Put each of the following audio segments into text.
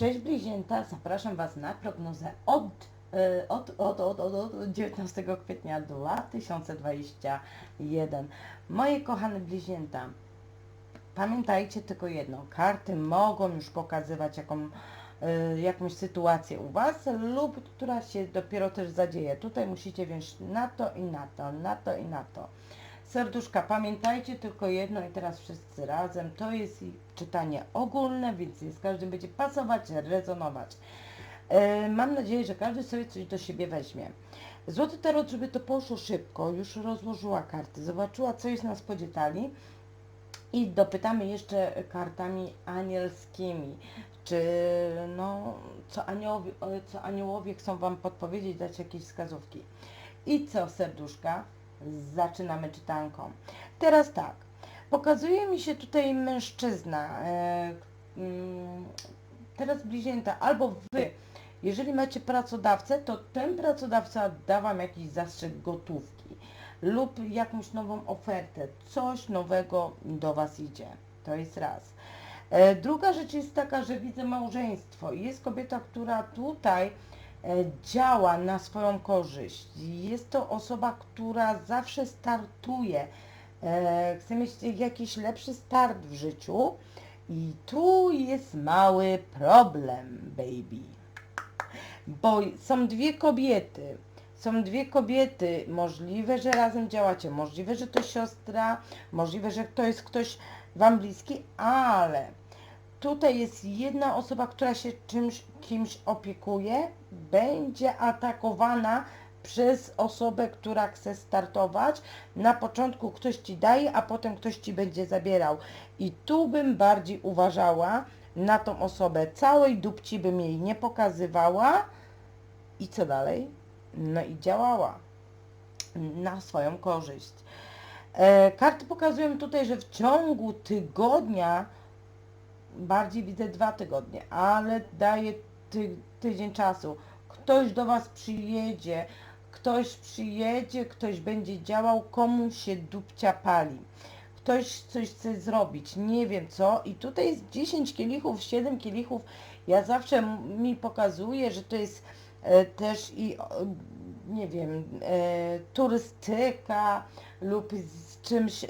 Cześć bliźnięta, zapraszam Was na prognozę od, e, od, od, od, od, od 19 kwietnia 2021. Moje kochane bliźnięta, pamiętajcie tylko jedno, karty mogą już pokazywać jaką, e, jakąś sytuację u Was lub która się dopiero też zadzieje. Tutaj musicie wziąć na to i na to, na to i na to. Serduszka, pamiętajcie tylko jedno i teraz wszyscy razem, to jest czytanie ogólne, więc jest, każdy będzie pasować, rezonować. E, mam nadzieję, że każdy sobie coś do siebie weźmie. Złoty Tarot, żeby to poszło szybko, już rozłożyła karty, zobaczyła co jest na spodzie i dopytamy jeszcze kartami anielskimi, czy no, co, aniołowie, co aniołowie chcą Wam podpowiedzieć, dać jakieś wskazówki. I co, serduszka? Zaczynamy czytanką. Teraz tak, pokazuje mi się tutaj mężczyzna, e, mm, teraz bliźnięta, albo Wy, jeżeli macie pracodawcę, to ten pracodawca da Wam jakiś zastrzyk gotówki lub jakąś nową ofertę, coś nowego do Was idzie. To jest raz. E, druga rzecz jest taka, że widzę małżeństwo. Jest kobieta, która tutaj działa na swoją korzyść. Jest to osoba, która zawsze startuje, e, chce mieć jakiś lepszy start w życiu i tu jest mały problem, baby. Bo są dwie kobiety. Są dwie kobiety, możliwe, że razem działacie, możliwe, że to siostra, możliwe, że to jest ktoś Wam bliski, ale tutaj jest jedna osoba, która się czymś, kimś opiekuje, będzie atakowana przez osobę, która chce startować. Na początku ktoś Ci daje, a potem ktoś Ci będzie zabierał. I tu bym bardziej uważała na tą osobę. Całej dupci bym jej nie pokazywała. I co dalej? No i działała na swoją korzyść. E, karty pokazują tutaj, że w ciągu tygodnia bardziej widzę dwa tygodnie, ale daje ty, tydzień czasu. Ktoś do Was przyjedzie, ktoś przyjedzie, ktoś będzie działał, komu się dupcia pali. Ktoś coś chce zrobić, nie wiem co. I tutaj jest 10 kielichów, 7 kielichów. Ja zawsze mi pokazuje, że to jest e, też i nie wiem, e, turystyka lub z czymś e,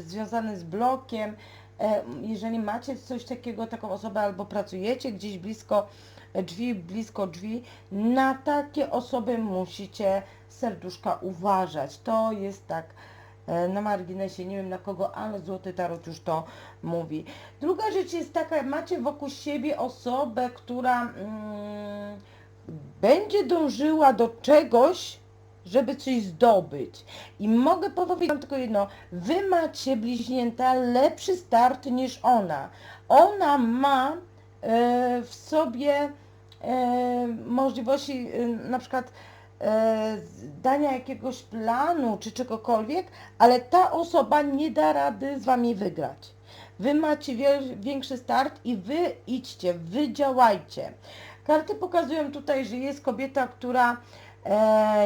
związane z blokiem. E, jeżeli macie coś takiego, taką osobę albo pracujecie gdzieś blisko drzwi, blisko drzwi, na takie osoby musicie serduszka uważać. To jest tak e, na marginesie, nie wiem na kogo, ale Złoty Tarot już to mówi. Druga rzecz jest taka, macie wokół siebie osobę, która mm, będzie dążyła do czegoś, żeby coś zdobyć. I mogę powiedzieć Wam tylko jedno, Wy macie bliźnięta lepszy start niż ona. Ona ma e, w sobie e, możliwości e, na przykład dania jakiegoś planu czy czegokolwiek, ale ta osoba nie da rady z Wami wygrać. Wy macie większy start i Wy idźcie, Wy działajcie. Karty pokazują tutaj, że jest kobieta, która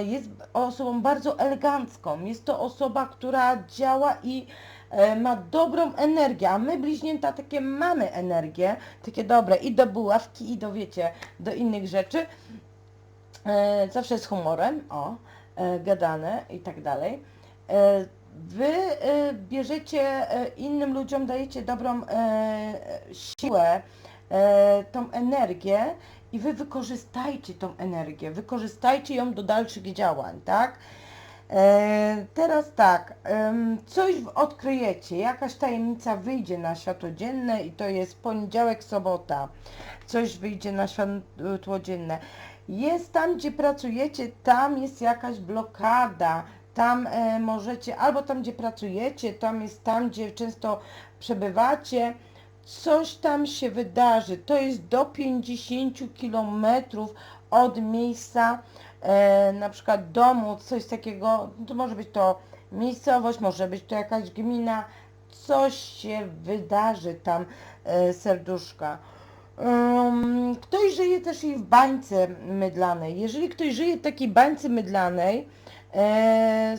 jest osobą bardzo elegancką. Jest to osoba, która działa i e, ma dobrą energię, a my bliźnięta takie mamy energię, takie dobre i do buławki i do wiecie, do innych rzeczy. E, zawsze z humorem, o, e, gadane i tak dalej. E, wy e, bierzecie e, innym ludziom, dajecie dobrą e, siłę, e, tą energię i wy wykorzystajcie tą energię, wykorzystajcie ją do dalszych działań, tak? E, teraz tak, coś odkryjecie, jakaś tajemnica wyjdzie na światło dzienne i to jest poniedziałek, sobota, coś wyjdzie na światło dzienne. Jest tam, gdzie pracujecie, tam jest jakaś blokada, tam e, możecie, albo tam, gdzie pracujecie, tam jest tam, gdzie często przebywacie, coś tam się wydarzy. To jest do 50 km od miejsca e, na przykład domu, coś takiego, to może być to miejscowość, może być to jakaś gmina, coś się wydarzy tam e, serduszka. Um, ktoś żyje też i w bańce mydlanej. Jeżeli ktoś żyje w takiej bańce mydlanej, e,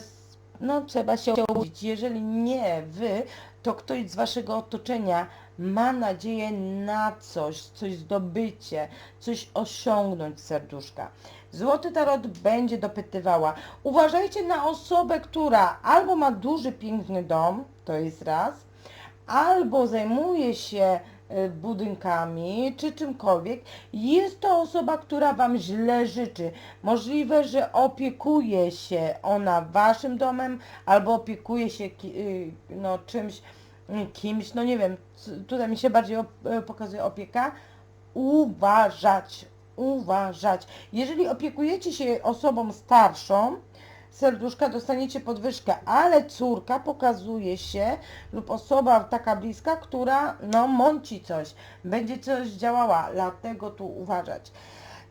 no trzeba się obudzić. Jeżeli nie wy, to ktoś z waszego otoczenia ma nadzieję na coś, coś zdobycie, coś osiągnąć serduszka. Złoty Tarot będzie dopytywała. Uważajcie na osobę, która albo ma duży, piękny dom, to jest raz, albo zajmuje się y, budynkami czy czymkolwiek, jest to osoba, która Wam źle życzy. Możliwe, że opiekuje się ona Waszym domem, albo opiekuje się y, no, czymś, kimś, no nie wiem, tutaj mi się bardziej op- y, pokazuje opieka. Uważać, uważać. Jeżeli opiekujecie się osobą starszą, serduszka dostaniecie podwyżkę, ale córka pokazuje się lub osoba taka bliska, która no mąci coś, będzie coś działała, dlatego tu uważać.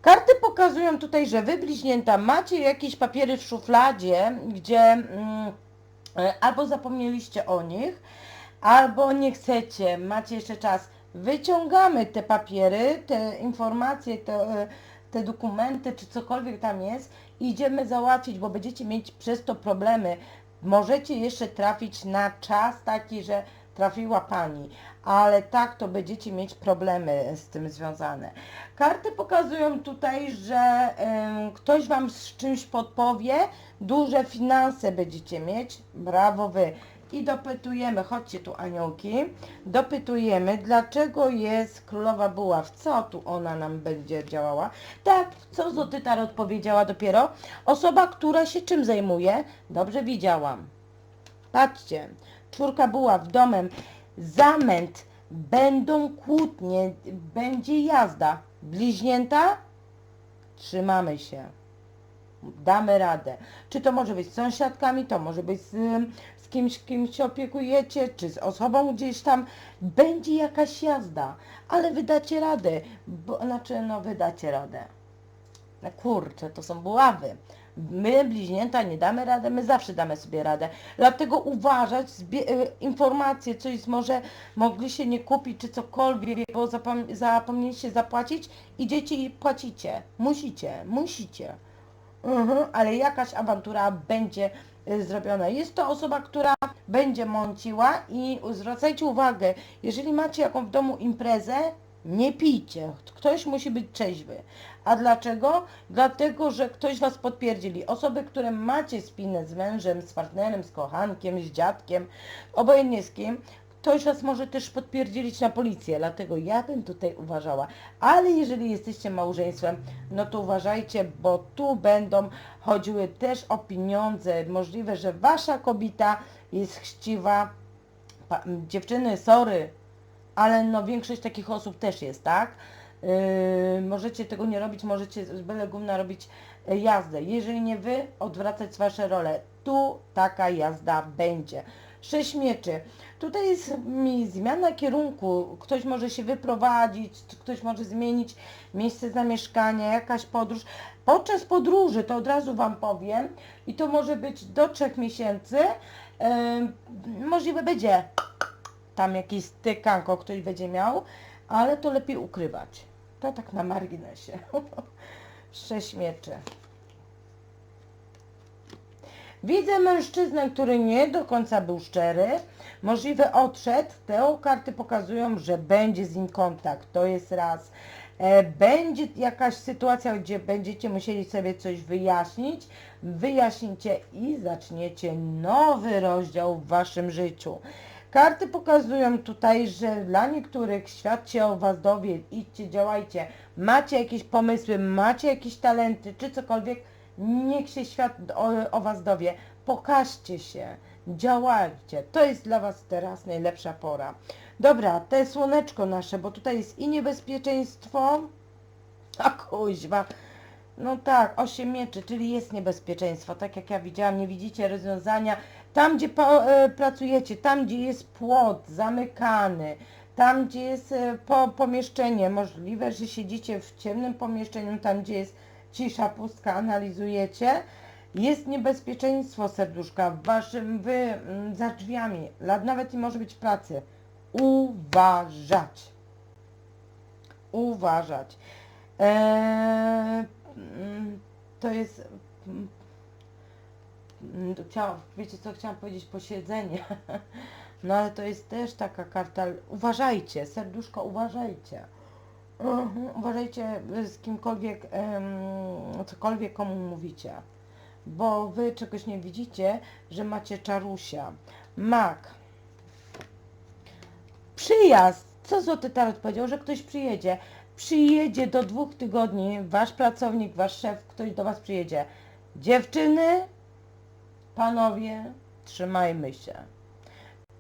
Karty pokazują tutaj, że wy bliźnięta macie jakieś papiery w szufladzie, gdzie mm, e, albo zapomnieliście o nich, albo nie chcecie, macie jeszcze czas. Wyciągamy te papiery, te informacje, te, te dokumenty, czy cokolwiek tam jest, idziemy załatwić, bo będziecie mieć przez to problemy. Możecie jeszcze trafić na czas taki, że trafiła Pani, ale tak to będziecie mieć problemy z tym związane. Karty pokazują tutaj, że em, ktoś Wam z czymś podpowie, duże finanse będziecie mieć, brawo Wy. I dopytujemy, chodźcie tu aniołki, dopytujemy, dlaczego jest królowa buław, co tu ona nam będzie działała. Tak, co Złoty Tarot powiedziała dopiero? Osoba, która się czym zajmuje? Dobrze widziałam. Patrzcie, czwórka buław domem, zamęt, będą kłótnie, będzie jazda. Bliźnięta? Trzymamy się. Damy radę. Czy to może być z sąsiadkami, to może być z, z kimś, kim się opiekujecie, czy z osobą gdzieś tam. Będzie jakaś jazda, ale wydacie radę. Bo, znaczy, no wydacie radę. No kurczę, to są buławy. My, bliźnięta, nie damy radę, my zawsze damy sobie radę. Dlatego uważać, y, informacje, coś może mogli się nie kupić, czy cokolwiek, bo zapom- zapomnieliście zapłacić, idziecie i płacicie. Musicie, musicie. Mhm, ale jakaś awantura będzie y, zrobiona. Jest to osoba, która będzie mąciła i zwracajcie uwagę, jeżeli macie jaką w domu imprezę, nie pijcie. Ktoś musi być trzeźwy. A dlaczego? Dlatego, że ktoś Was podpierdzili. Osoby, które macie spinę z mężem, z partnerem, z kochankiem, z dziadkiem, obojętnie z kim, ktoś Was może też podpierdzielić na policję, dlatego ja bym tutaj uważała. Ale jeżeli jesteście małżeństwem, no to uważajcie, bo tu będą chodziły też o pieniądze. Możliwe, że Wasza kobieta jest chciwa. Pa, dziewczyny, sorry, ale no większość takich osób też jest, tak? Yy, możecie tego nie robić, możecie z byle gumna robić e, jazdę. Jeżeli nie wy, odwracać wasze role. Tu taka jazda będzie. Sześć mieczy. Tutaj jest mi zmiana kierunku. Ktoś może się wyprowadzić, ktoś może zmienić miejsce zamieszkania, jakaś podróż. Podczas podróży, to od razu Wam powiem, i to może być do trzech miesięcy, yy, możliwe będzie tam jakiś stykanko ktoś będzie miał, ale to lepiej ukrywać. To tak na marginesie. Sześć mieczy. Widzę mężczyznę, który nie do końca był szczery, możliwe odszedł. Te karty pokazują, że będzie z nim kontakt. To jest raz. E, Będzie jakaś sytuacja, gdzie będziecie musieli sobie coś wyjaśnić. Wyjaśnicie i zaczniecie nowy rozdział w waszym życiu. Karty pokazują tutaj, że dla niektórych świat się o Was dowie, idźcie, działajcie, macie jakieś pomysły, macie jakieś talenty, czy cokolwiek, niech się świat o, o Was dowie, pokażcie się, działajcie, to jest dla Was teraz najlepsza pora. Dobra, te słoneczko nasze, bo tutaj jest i niebezpieczeństwo, a kuźwa, no tak, 8 mieczy, czyli jest niebezpieczeństwo, tak jak ja widziałam, nie widzicie rozwiązania. Tam, gdzie e, pracujecie, tam, gdzie jest płot zamykany, tam, gdzie jest e, po, pomieszczenie, możliwe, że siedzicie w ciemnym pomieszczeniu, tam, gdzie jest cisza, pustka, analizujecie, jest niebezpieczeństwo serduszka w waszym, wy, mm, za drzwiami, nawet i może być w pracy. Uważać. Uważać. Eee, mm, to jest. mm, Chciałam, wiecie co chciałam powiedzieć? Posiedzenie. No ale to jest też taka karta, uważajcie, serduszko, uważajcie. Mhm, uważajcie z kimkolwiek, cokolwiek komu mówicie. Bo wy czegoś nie widzicie, że macie czarusia. Mak. Przyjazd. Co Złoty Tarot powiedział, że ktoś przyjedzie. Przyjedzie do dwóch tygodni, wasz pracownik, wasz szef, ktoś do was przyjedzie. Dziewczyny, panowie, trzymajmy się.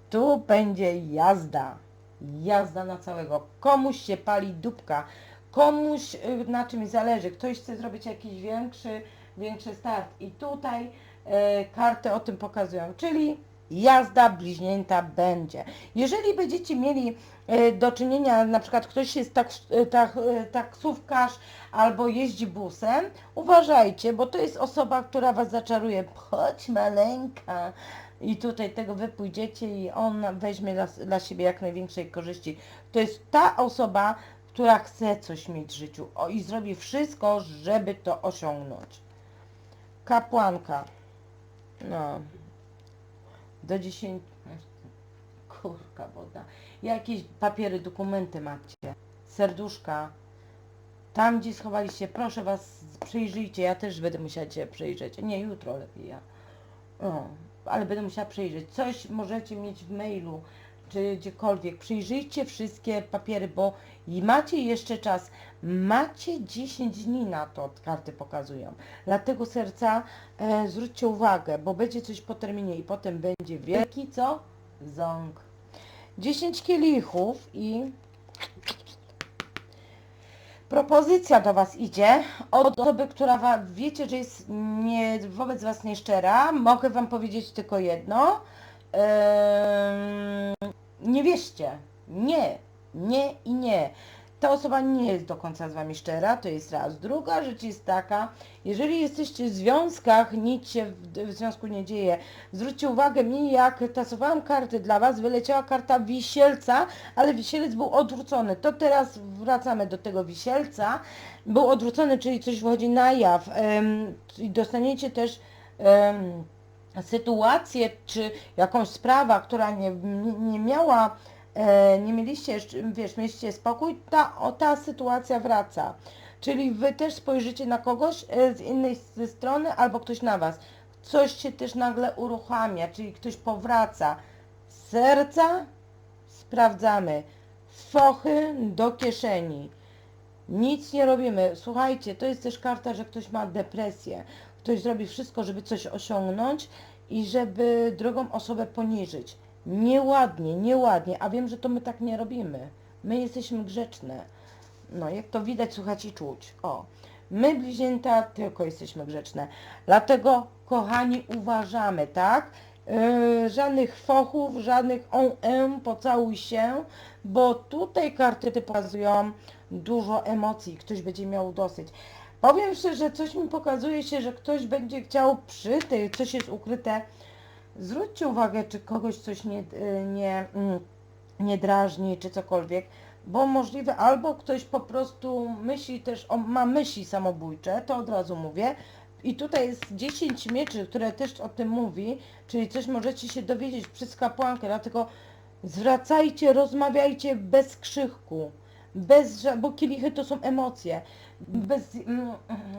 Tu będzie jazda. Jazda na całego. Komuś się pali dupka. Komuś y, na czymś zależy. Ktoś chce zrobić jakiś większy, większy start. I tutaj e, karty o tym pokazują. Czyli jazda bliźnięta będzie. Jeżeli będziecie mieli e, do czynienia, na przykład ktoś jest tak, e, tak, taksówkarz albo jeździ busem, uważajcie, bo to jest osoba, która was zaczaruje. Chodź maleńka. I tutaj tego wy pójdziecie i on weźmie dla, dla siebie jak największej korzyści. To jest ta osoba, która chce coś mieć w życiu o, i zrobi wszystko, żeby to osiągnąć. Kapłanka. No. Do 10... Kurka woda. Jakieś papiery, dokumenty macie. Serduszka. Tam, gdzie schowaliście, proszę Was, przyjrzyjcie. Ja też będę musiała Cię przyjrzeć. Nie, jutro lepiej ja. O, ale będę musiała przyjrzeć. Coś możecie mieć w mailu, czy gdziekolwiek. Przyjrzyjcie wszystkie papiery, bo macie jeszcze czas. Macie 10 dni na to, karty pokazują. Dlatego serca e, zwróćcie uwagę, bo będzie coś po terminie i potem będzie wielki, co? Ząg. 10 kielichów i propozycja do Was idzie od osoby, która wiecie, że jest nie, wobec Was nieszczera. Mogę Wam powiedzieć tylko jedno. Nie wierzcie. Nie. Nie i nie. Ta osoba nie jest do końca z Wami szczera, to jest raz. Druga rzecz jest taka, jeżeli jesteście w związkach, nic się w, związku nie dzieje. Zwróćcie uwagę, mi jak tasowałam karty dla Was, wyleciała karta wisielca, ale wisielec był odwrócony. To teraz wracamy do tego wisielca. Był odwrócony, czyli coś wchodzi na jaw. I dostaniecie też sytuację, czy jakąś sprawa, która nie, nie, miała nie mieliście, wiesz, mieliście spokój, ta, o, ta sytuacja wraca. Czyli wy też spojrzycie na kogoś e, z innej s- strony, albo ktoś na was. Coś się też nagle uruchamia, czyli ktoś powraca. Serca sprawdzamy. Fochy do kieszeni. Nic nie robimy. Słuchajcie, to jest też karta, że ktoś ma depresję. Ktoś zrobi wszystko, żeby coś osiągnąć i żeby drugą osobę poniżyć. Nieładnie, nieładnie, a wiem, że to my tak nie robimy. My jesteśmy grzeczne. No, jak to widać, słuchać i czuć. O, my bliźnięta tylko jesteśmy grzeczne. Dlatego, kochani, uważamy, tak? Yy, żadnych fochów, żadnych on, em, pocałuj się, bo tutaj karty pokazują dużo emocji, ktoś będzie miał dosyć. Powiem szczerze, coś mi pokazuje się, że ktoś będzie chciał przy tej, coś jest ukryte. Zwróćcie uwagę, czy kogoś coś nie, y, nie, mm, nie drażni, czy cokolwiek, bo możliwe albo ktoś po prostu myśli też, o, ma myśli samobójcze, to od razu mówię. I tutaj jest 10 mieczy, które też o tym mówi, czyli coś możecie się dowiedzieć przez kapłankę, dlatego zwracajcie, rozmawiajcie bez krzyku, bez, bo kielichy to są emocje, bez, mm,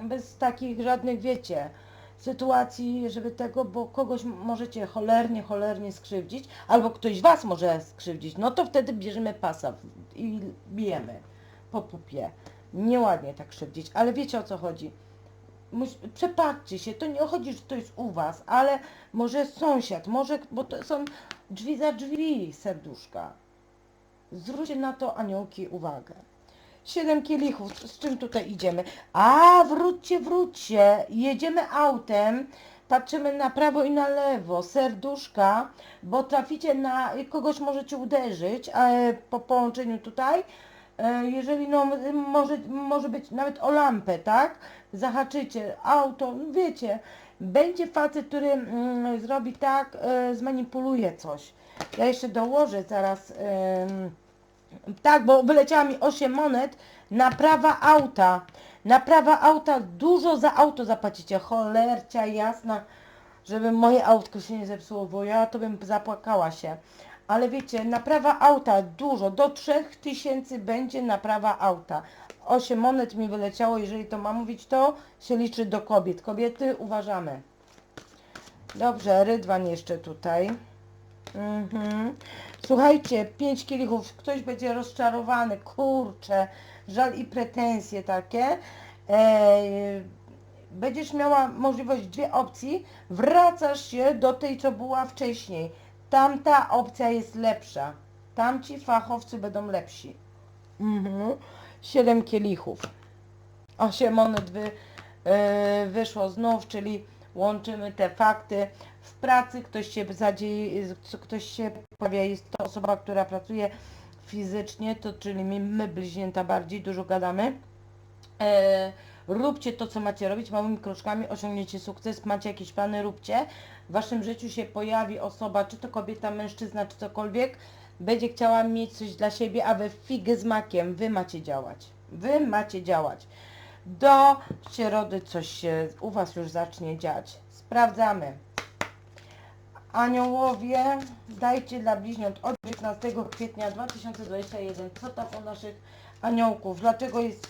bez takich żadnych, wiecie, sytuacji, żeby tego, bo kogoś możecie cholernie, cholernie skrzywdzić, albo ktoś was może skrzywdzić, no to wtedy bierzemy pasa i bijemy po pupie. Nieładnie tak krzywdzić, ale wiecie o co chodzi. Przepatrzcie się, to nie chodzi, że to jest u was, ale może sąsiad, może, bo to są drzwi za drzwi, serduszka. Zwróćcie na to aniołki uwagę. Siedem kielichów, z czym tutaj idziemy? A, wróćcie, wróćcie. Jedziemy autem, patrzymy na prawo i na lewo, serduszka, bo traficie na, kogoś możecie uderzyć e, po połączeniu tutaj. E, jeżeli no, może, może być nawet o lampę, tak? Zahaczycie auto, wiecie, będzie facet, który mm, zrobi tak, e, zmanipuluje coś. Ja jeszcze dołożę zaraz. em, tak, bo wyleciała mi 8 monet. Naprawa auta. Naprawa auta, dużo za auto zapłacicie. Cholercia jasna, żeby moje autko się nie zepsuło, bo ja to bym zapłakała się. ale wiecie, naprawa auta dużo, do 3000 będzie naprawa auta. 8 monet mi wyleciało, jeżeli to ma mówić, to się liczy do kobiet. Kobiety uważamy. Dobrze, rydwan jeszcze tutaj. Mhm. Słuchajcie, pięć kielichów, ktoś będzie rozczarowany, kurczę, żal i pretensje takie. Eee, będziesz miała możliwość dwie opcji, wracasz się do tej, co była wcześniej. Tamta opcja jest lepsza. Tamci fachowcy będą lepsi. Mhm. Siedem kielichów. Osiem monet wy, e, wyszło znów, czyli łączymy te fakty. W pracy ktoś się zadzieje, ktoś się pojawia, jest to osoba, która pracuje fizycznie, to czyli my, my bliźnięta bardziej, dużo gadamy. E, róbcie to, co macie robić, małymi kroczkami osiągniecie sukces, macie jakieś plany, róbcie. W waszym życiu się pojawi osoba, czy to kobieta, mężczyzna, czy cokolwiek, będzie chciała mieć coś dla siebie, a wy figę z makiem, wy macie działać. Wy macie działać. Do środy coś się u was już zacznie dziać. Sprawdzamy. Aniołowie, dajcie dla bliźniąt od 19 kwietnia 2021. Co tam u naszych aniołków? Dlaczego jest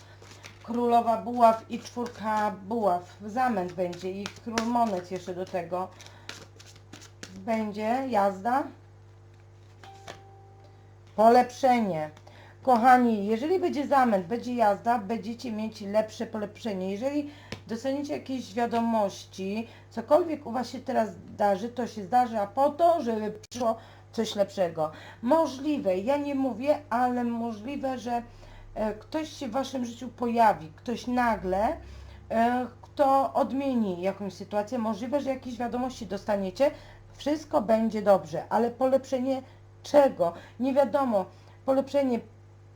królowa buław i czwórka buław? Zamęt będzie i król monet jeszcze do tego. Będzie jazda. Polepszenie. Kochani, jeżeli będzie zamęt, będzie jazda, będziecie mieć lepsze polepszenie. Jeżeli dostaniecie jakieś wiadomości, cokolwiek u Was się teraz zdarzy, to się zdarza po to, żeby przyszło coś lepszego. Możliwe, ja nie mówię, ale możliwe, że e, ktoś się w Waszym życiu pojawi, ktoś nagle, e, kto odmieni jakąś sytuację. Możliwe, że jakieś wiadomości dostaniecie. Wszystko będzie dobrze, ale polepszenie czego? Nie wiadomo. Polepszenie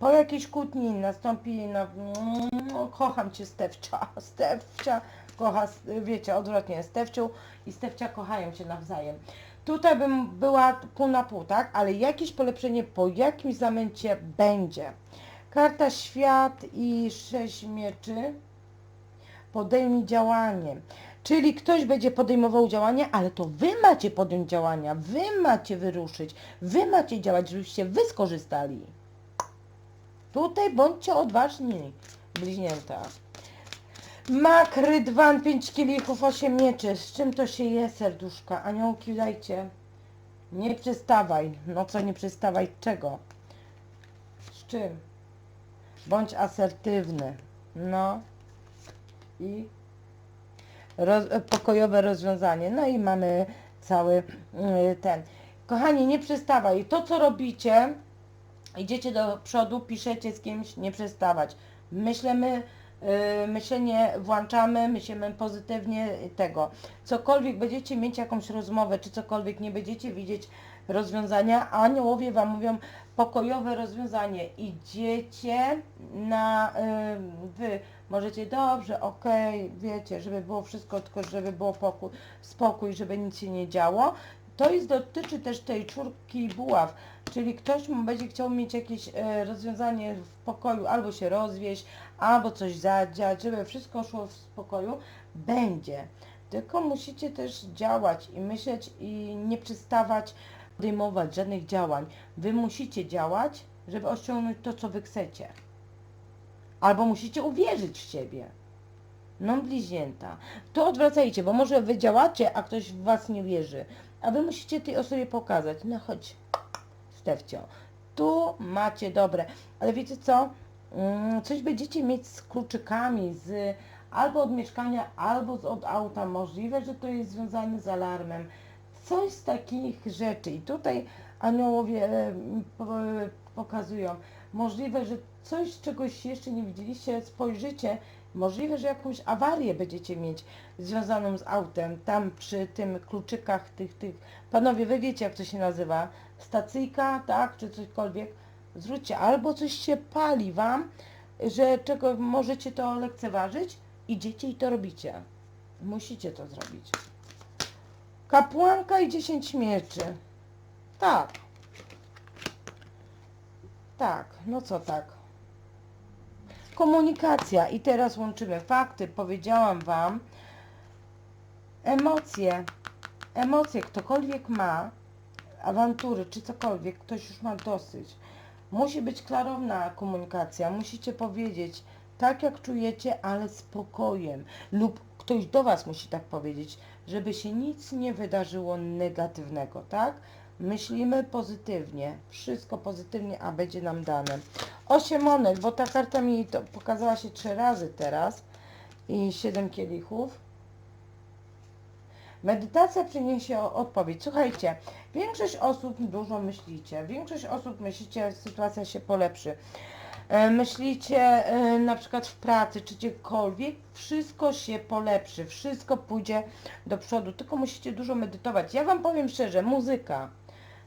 po jakiejś kłótni nastąpi, no, mm, kocham Cię Stefcia, Stefcia kocha, wiecie, odwrotnie, Stefciu i Stefcia kochają Cię nawzajem. Tutaj bym była pół na pół, tak? Ale jakieś polepszenie po jakimś zamęcie będzie. Karta Świat i Sześć Mieczy podejmij działanie. Czyli ktoś będzie podejmował działania, ale to Wy macie podjąć działania, Wy macie wyruszyć, Wy macie działać, żebyście Wy skorzystali. Tutaj bądźcie odważni, bliźnięta. Mak, rydwan, pięć kielichów, osiem mieczy. Z czym to się je, serduszka? Aniołki, dajcie. Nie przestawaj. No co nie przestawaj? Czego? Z czym? Bądź asertywny. No. I roz, pokojowe rozwiązanie. No i mamy cały y, ten. Kochani, nie przestawaj. To, co robicie, idziecie do przodu, piszecie z kimś, nie przestawać. Myślimy, yy, myślenie włączamy, myślimy pozytywnie tego. Cokolwiek będziecie mieć jakąś rozmowę, czy cokolwiek nie będziecie widzieć rozwiązania, aniołowie Wam mówią pokojowe rozwiązanie. Idziecie na, yy, Wy możecie dobrze, okej, wiecie, żeby było wszystko, tylko żeby było pokój, spokój, żeby nic się nie działo. To jest, dotyczy też tej czwórki buław, czyli ktoś będzie chciał mieć jakieś e, rozwiązanie w pokoju, albo się rozwieść, albo coś zadziać, żeby wszystko szło w spokoju, będzie. Tylko musicie też działać i myśleć i nie przestawać podejmować żadnych działań. Wy musicie działać, żeby osiągnąć to, co wy chcecie. Albo musicie uwierzyć w siebie. No bliźnięta. To odwracajcie, bo może wy działacie, a ktoś w was nie wierzy. A wy musicie tej osobie pokazać. No chodź, Stefcio. Tu macie dobre. Ale wiecie co? Mm, Coś będziecie mieć z kluczykami, z albo od mieszkania, albo z, od auta. Możliwe, że to jest związane z alarmem. Coś z takich rzeczy. I tutaj aniołowie e, e, pokazują. Możliwe, że coś, czegoś jeszcze nie widzieliście, spojrzycie, możliwe, że jakąś awarię będziecie mieć związaną z autem, tam przy tym kluczykach tych, tych, panowie, wy wiecie jak to się nazywa, stacyjka, tak, czy cośkolwiek, zwróćcie, albo coś się pali wam, że czego możecie to lekceważyć, idziecie i to robicie. Musicie to zrobić. Kapłanka i dziesięć mieczy. Tak. Tak, no co tak. Komunikacja i teraz łączymy fakty. Powiedziałam Wam, emocje, emocje ktokolwiek ma, awantury czy cokolwiek, ktoś już ma dosyć. Musi być klarowna komunikacja, musicie powiedzieć tak jak czujecie, ale spokojem lub ktoś do Was musi tak powiedzieć, żeby się nic nie wydarzyło negatywnego, tak? Myślimy pozytywnie, wszystko pozytywnie, a będzie nam dane. Osiem monet, bo ta karta mi to pokazała się trzy razy teraz i siedem kielichów. Medytacja przyniesie odpowiedź. Słuchajcie, większość osób dużo myślicie, większość osób myślicie, sytuacja się polepszy. E, Myślicie e, na przykład w pracy czy gdziekolwiek, wszystko się polepszy, wszystko pójdzie do przodu, tylko musicie dużo medytować. Ja Wam powiem szczerze, muzyka.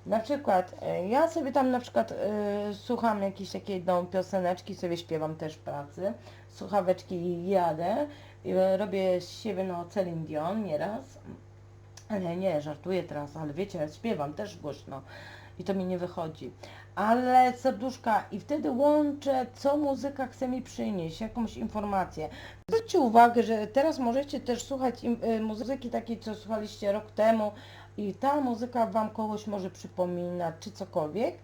Na przykład, e, ja sobie tam na przykład e, słucham jakiejś takiej no, pioseneczki, sobie śpiewam też w pracy, słuchaweczki jadę, e, robię z siebie no Celine Dion nieraz, ale nie, żartuję teraz, ale wiecie, ja śpiewam też głośno i to mi nie wychodzi. Ale serduszka i wtedy łączę, co muzyka chce mi przynieść, jakąś informację. Zwróćcie uwagę, że teraz możecie też słuchać y, muzyki takiej, co słuchaliście rok temu i ta muzyka Wam kogoś może przypominać, czy cokolwiek.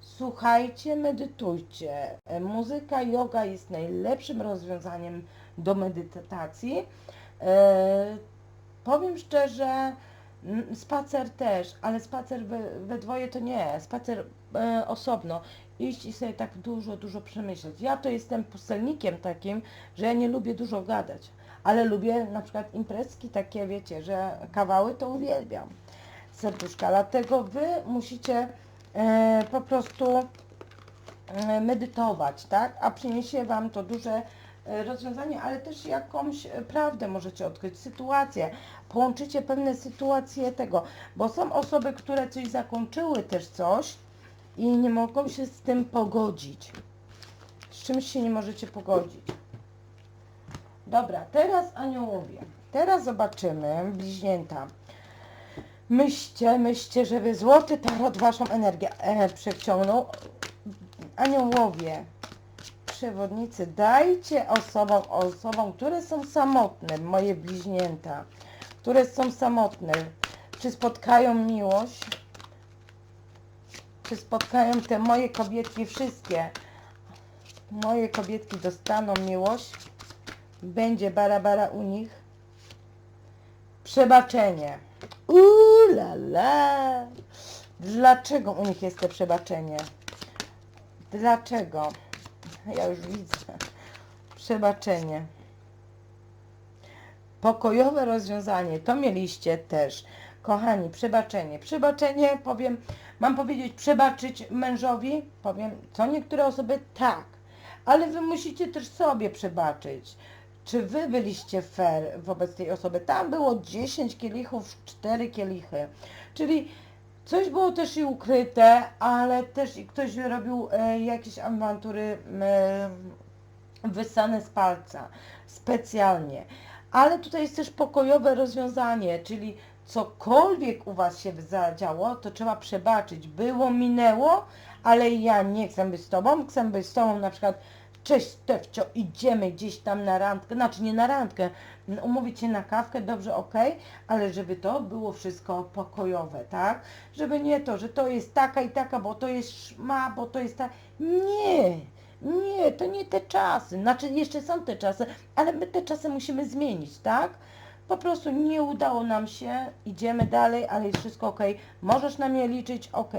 Słuchajcie, medytujcie. E, Muzyka, yoga jest najlepszym rozwiązaniem do medytacji. Powiem szczerze, mm, spacer też, ale spacer we, we dwoje to nie, spacer e, osobno. Iść i sobie tak dużo, dużo przemyśleć. Ja to jestem pustelnikiem takim, że ja nie lubię dużo gadać, ale lubię na przykład imprezki takie, wiecie, że kawały to uwielbiam. Serduszka, dlatego Wy musicie e, po prostu e, medytować, tak? A przyniesie Wam to duże rozwiązanie, ale też jakąś e, prawdę możecie odkryć, sytuację. Połączycie pewne sytuacje tego, bo są osoby, które coś zakończyły też coś i nie mogą się z tym pogodzić. Z czymś się nie możecie pogodzić. Dobra, teraz aniołowie. Teraz zobaczymy bliźnięta. Myślcie, myślcie, żeby złoty tarot waszą energię e. Aniołowie, przewodnicy, dajcie osobom, osobom, które są samotne, moje bliźnięta, które są samotne, czy spotkają miłość, czy spotkają te moje kobietki wszystkie, moje kobietki dostaną miłość, będzie barabara u nich, przebaczenie. Uuu la la. Dlaczego u nich jest to przebaczenie? Dlaczego? Ja już widzę. Przebaczenie. Pokojowe rozwiązanie. To mieliście też. Kochani, przebaczenie. Przebaczenie, powiem, mam powiedzieć, przebaczyć mężowi? Powiem, co niektóre osoby tak, ale wy musicie też sobie przebaczyć. Czy wy byliście fair wobec tej osoby? Tam było 10 kielichów, 4 kielichy. Czyli coś było też i ukryte, ale też i ktoś robił e, jakieś awantury e, wyssane z palca, specjalnie. Ale tutaj jest też pokojowe rozwiązanie, czyli cokolwiek u Was się zadziało, to trzeba przebaczyć. Było, minęło, ale ja nie chcę być z Tobą, chcę być z Tobą na przykład Cześć Stefcio, idziemy gdzieś tam na randkę, znaczy nie na randkę, umówić się na kawkę, dobrze, okej, ale żeby to było wszystko pokojowe, tak? Żeby nie to, że to jest taka i taka, bo to jest szma, bo to jest ta... Nie, nie, to nie te czasy, znaczy jeszcze są te czasy, ale my te czasy musimy zmienić, tak? Po prostu nie udało nam się, idziemy dalej, ale jest wszystko ok. Możesz na mnie liczyć, ok.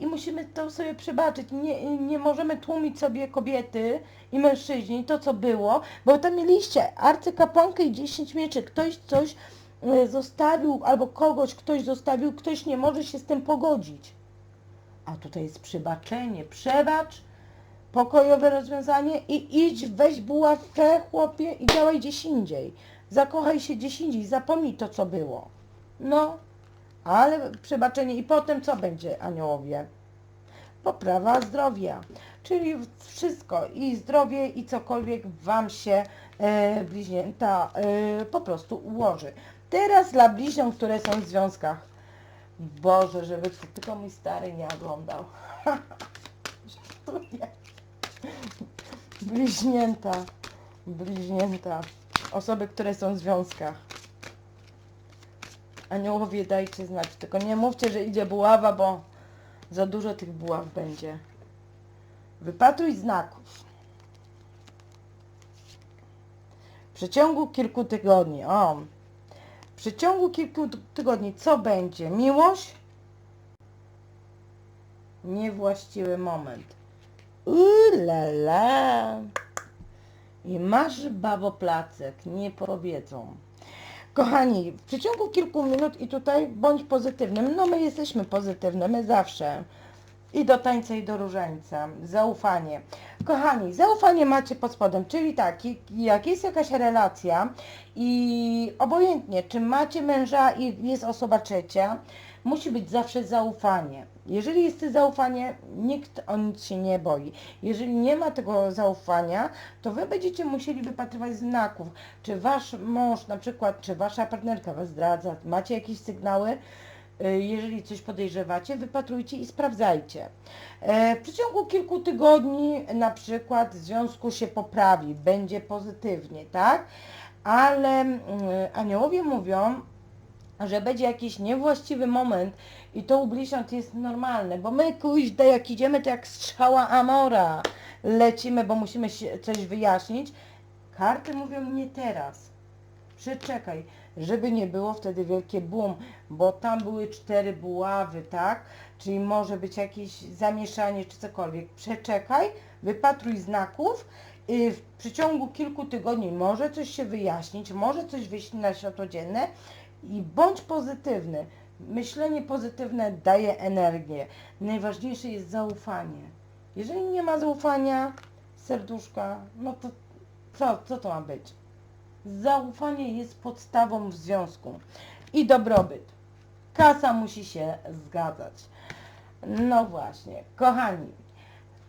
I musimy to sobie przebaczyć. Nie, nie możemy tłumić sobie kobiety i mężczyźni, to co było, bo tam mieliście arcykapłankę i 10 mieczy. Ktoś coś e, zostawił, albo kogoś ktoś zostawił, ktoś nie może się z tym pogodzić. A tutaj jest przebaczenie. Przebacz, pokojowe rozwiązanie i idź, weź buławkę, chłopie, i działaj gdzieś indziej. Zakochaj się gdzieś indziej, zapomnij to, co było. No, ale przebaczenie i potem co będzie, aniołowie? Poprawa zdrowia, czyli wszystko, i zdrowie, i cokolwiek Wam się e, bliźnięta e, po prostu ułoży. Teraz dla bliźniąt, które są w związkach. Boże, żeby tylko mój stary nie oglądał. Bliźnięta, bliźnięta, osoby, które są w związkach. Aniołowie dajcie znać, tylko nie mówcie, że idzie buława, bo za dużo tych buław będzie. Wypatruj znaków. W przeciągu kilku tygodni, o, w przeciągu kilku tygodni co będzie? Miłość? Niewłaściwy moment. Ulala. I masz babo placek, nie powiedzą. Kochani, w przeciągu kilku minut i tutaj bądź pozytywnym. No my jesteśmy pozytywne, my zawsze. I do tańca, i do różańca. Zaufanie. Kochani, zaufanie macie pod spodem, czyli tak, jak jest jakaś relacja i obojętnie, czy macie męża i jest osoba trzecia, musi być zawsze zaufanie. Jeżeli jest to zaufanie, nikt o nic się nie boi. Jeżeli nie ma tego zaufania, to wy będziecie musieli wypatrywać znaków, czy wasz mąż na przykład, czy wasza partnerka was zdradza, macie jakieś sygnały, Y, jeżeli coś podejrzewacie, wypatrujcie i sprawdzajcie. E, W przeciągu kilku tygodni na przykład związku się poprawi, będzie pozytywnie, tak? Ale mm, aniołowie mówią, że będzie jakiś niewłaściwy moment i to u bliźniąt jest normalne, bo my kuźda jak idziemy to jak strzała Amora lecimy, bo musimy coś wyjaśnić. Karty mówią nie teraz. Przeczekaj, żeby nie było wtedy wielkie boom, bo tam były cztery buławy, tak? Czyli może być jakieś zamieszanie czy cokolwiek. Przeczekaj, wypatruj znaków. W przeciągu kilku tygodni może coś się wyjaśnić, może coś wyjść na światło dzienne i bądź pozytywny. Myślenie pozytywne daje energię. Najważniejsze jest zaufanie. Jeżeli nie ma zaufania, serduszka, no to co, co to ma być? Zaufanie jest podstawą w związku i dobrobyt. Kasa musi się zgadzać. No właśnie, kochani,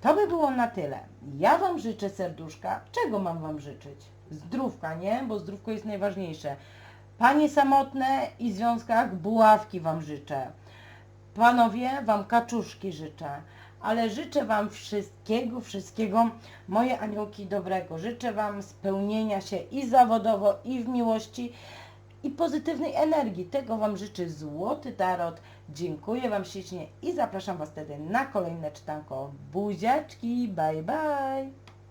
to by było na tyle. Ja Wam życzę serduszka. Czego mam Wam życzyć? Zdrówka, nie? Bo zdrówko jest najważniejsze. Panie samotne i w związkach buławki Wam życzę. Panowie, Wam kaczuszki życzę. Ale życzę Wam wszystkiego, wszystkiego, moje aniołki dobrego. Życzę Wam spełnienia się i zawodowo, i w miłości, i pozytywnej energii. Tego Wam życzy Złoty Tarot. Dziękuję Wam ślicznie i zapraszam Was wtedy na kolejne czytanko. Buziaczki, bye bye!